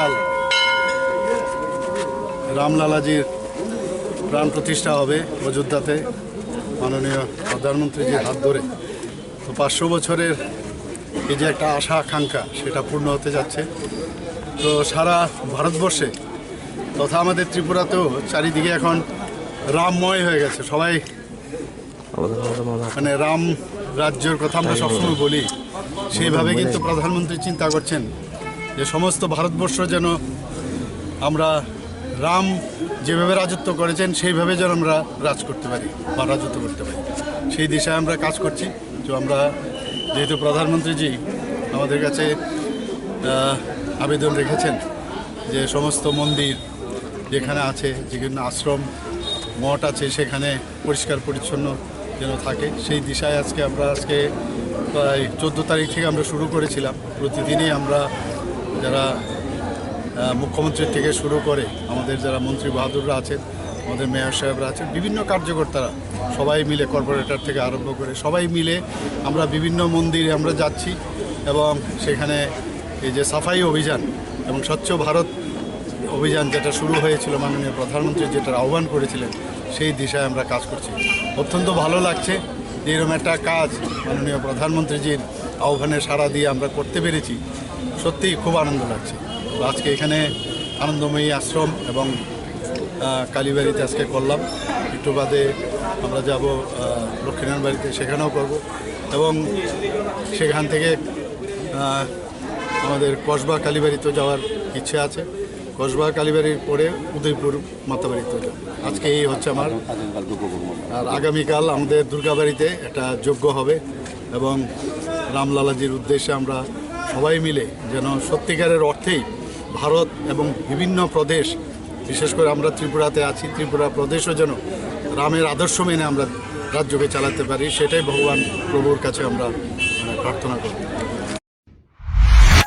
আগামীকাল রামলালাজির প্রাণ প্রতিষ্ঠা হবে অযোধ্যাতে। মাননীয় প্রধানমন্ত্রীজির হাত ধরে। তো পাঁচশো বছরের এই যে একটা আশা, আকাঙ্ক্ষা, সেটা পূর্ণ হতে যাচ্ছে। তো সারা ভারতবর্ষে তথা আমাদের ত্রিপুরাতেও চারিদিকে এখন রামময় হয়ে গেছে। সবাই মানে রাম রাজ্যের কথা আমরা সবসময় বলি। সেইভাবে কিন্তু প্রধানমন্ত্রী চিন্তা করছেন যে সমস্ত ভারতবর্ষ যেন আমরা রাম যেভাবে রাজত্ব করেছেন, সেইভাবে যেন আমরা রাজ করতে পারি বা রাজত্ব করতে পারি। সেই দিশায় আমরা কাজ করছি। তো আমরা যেহেতু প্রধানমন্ত্রীজি আমাদের কাছে আবেদন রেখেছেন যে সমস্ত মন্দির যেখানে আছে, যেখানে আশ্রম, মঠ আছে, সেখানে পরিষ্কার পরিচ্ছন্ন যেন থাকে, সেই দিশায় আজকে আমরা, আজকে প্রায় চোদ্দ তারিখ থেকে আমরা শুরু করেছিলাম। প্রতিদিনই আমরা যারা আহ, মুখ্যমন্ত্রীর থেকে শুরু করে আমাদের যারা মন্ত্রী বাহাদুররা আছেন আমাদের মেয়র সাহেবরা আছেন বিভিন্ন কার্যকর্তারা সবাই মিলে কর্পোরেটর থেকে আরম্ভ করে সবাই মিলে আমরা বিভিন্ন মন্দিরে আমরা যাচ্ছি এবং সেখানে এই যে সাফাই অভিযান এবং স্বচ্ছ ভারত অভিযান যেটা শুরু হয়েছিল মাননীয় প্রধানমন্ত্রী যেটার আহ্বান করেছিলেন সেই দিশায় আমরা কাজ করছি। অত্যন্ত ভালো লাগছে। এরকম একটা কাজ মাননীয় প্রধানমন্ত্রীজির আহ্বানে সাড়া দিয়ে আমরা করতে পেরেছি। সত্যিই খুব আনন্দ লাগছে। আজকে এখানে আনন্দময়ী আশ্রম এবং কালীবাড়িতে আজকে করলাম। একটু বাদে আমরা যাব লক্ষ্মীনারায়ণ বাড়িতে, সেখানেও করব। এবং সেখান থেকে আমাদের কসবা কালীবাড়িতেও যাওয়ার ইচ্ছে আছে। কসবা কালীবাড়ির পরে উদয়পুর মাতাবাড়িতেও যাব আজকে এই হচ্ছে আমার। আর আগামীকাল আমাদের দুর্গাবাড়িতে একটা যজ্ঞ হবে এবং রামলালাজির উদ্দেশ্যে আমরা সবাই মিলে যেন সত্যিকারের অর্থেই ভারত এবং বিভিন্ন প্রদেশ, বিশেষ করে আমরা ত্রিপুরাতে আছি, ত্রিপুরা প্রদেশও যেন রামের আদর্শ মেনে আমরা রাজ্যকে চালাতে পারি, সেটাই ভগবান প্রভুর কাছে আমরা প্রার্থনা করি।